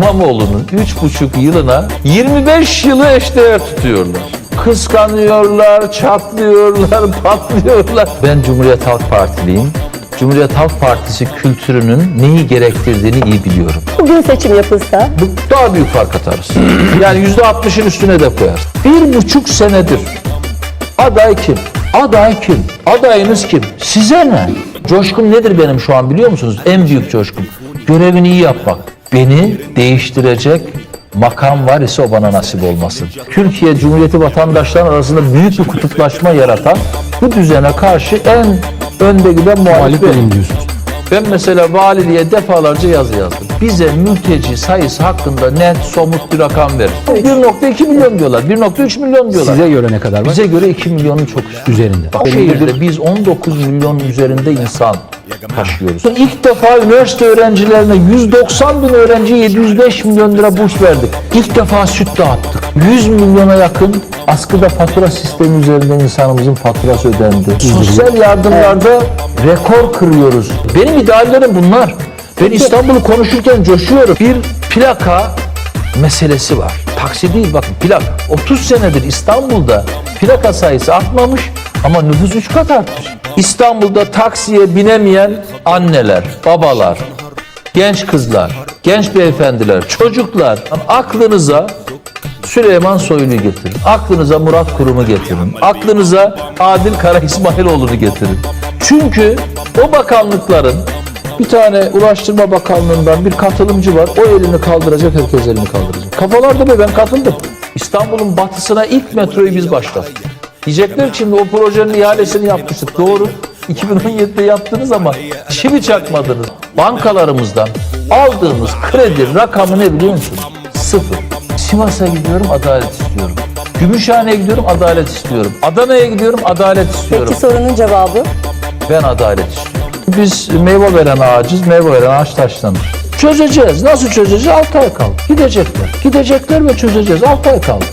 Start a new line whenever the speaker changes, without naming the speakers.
İmamoğlu'nun 3,5 yılına 25 yılı eşdeğer tutuyorlar. Kıskanıyorlar, çatlıyorlar, patlıyorlar. Ben Cumhuriyet Halk Partiliyim. Cumhuriyet Halk Partisi kültürünün neyi gerektirdiğini iyi biliyorum.
Bugün seçim yapılsa
daha büyük fark atarız. Yani yüzde altmışın üstüne de koyar. Bir buçuk senedir aday kim? Aday kim? Adayınız kim? Size ne? Coşkum nedir benim şu an biliyor musunuz? En büyük coşkum. Görevini iyi yapmak. Beni değiştirecek makam var ise o bana nasip olmasın. Türkiye Cumhuriyeti vatandaşların arasında büyük bir kutuplaşma yaratan bu düzene karşı en önde giden muhalif benim.
diyorsunuz.
Ben mesela valiliğe defalarca yazı yazdım. Bize mülteci sayısı hakkında net, somut bir rakam ver. 1.2 milyon diyorlar, 1.3 milyon diyorlar.
Size göre ne kadar var?
Bize göre 2 milyonun çok.
Üzerinde.
O şehirde biz 19 milyon üzerinde insan taşıyoruz. İlk defa üniversite öğrencilerine 190 bin öğrenci 705 milyon lira burs verdik. İlk defa süt dağıttık. 100 milyona yakın askıda fatura sistemi üzerinden insanımızın faturası ödendi. Sosyal yardımlarda rekor kırıyoruz. Benim ideallerim bunlar. Ben İstanbul'u konuşurken coşuyorum. Bir plaka meselesi var. Taksi değil bakın plak. 30 senedir İstanbul'da plaka sayısı artmamış ama nüfus 3 kat artmış. İstanbul'da taksiye binemeyen anneler, babalar, genç kızlar, genç beyefendiler, çocuklar aklınıza Süleyman Soylu'yu getirin. Aklınıza Murat Kurum'u getirin. Aklınıza Adil Kara İsmailoğlu'nu getirin. Çünkü o bakanlıkların bir tane Ulaştırma Bakanlığı'ndan bir katılımcı var. O elini kaldıracak, herkes elini kaldıracak. Kafalarda be ben katıldım. İstanbul'un batısına ilk metroyu biz başlattık. Diyecekler ki şimdi o projenin ihalesini yapmıştık. Doğru. 2017'de yaptınız ama çivi çakmadınız. Bankalarımızdan aldığımız kredi rakamı ne biliyor musunuz? Sıfır. Sivas'a gidiyorum adalet istiyorum. Gümüşhane'ye gidiyorum adalet istiyorum. Adana'ya gidiyorum adalet istiyorum.
peki sorunun cevabı
Ben adalet istiyorum. Biz meyve veren ağacız, meyve veren ağaç taşlanır. Çözeceğiz. Nasıl çözeceğiz? 6 ay kaldı. Gidecekler. Gidecekler ve çözeceğiz. 6 ay kaldı.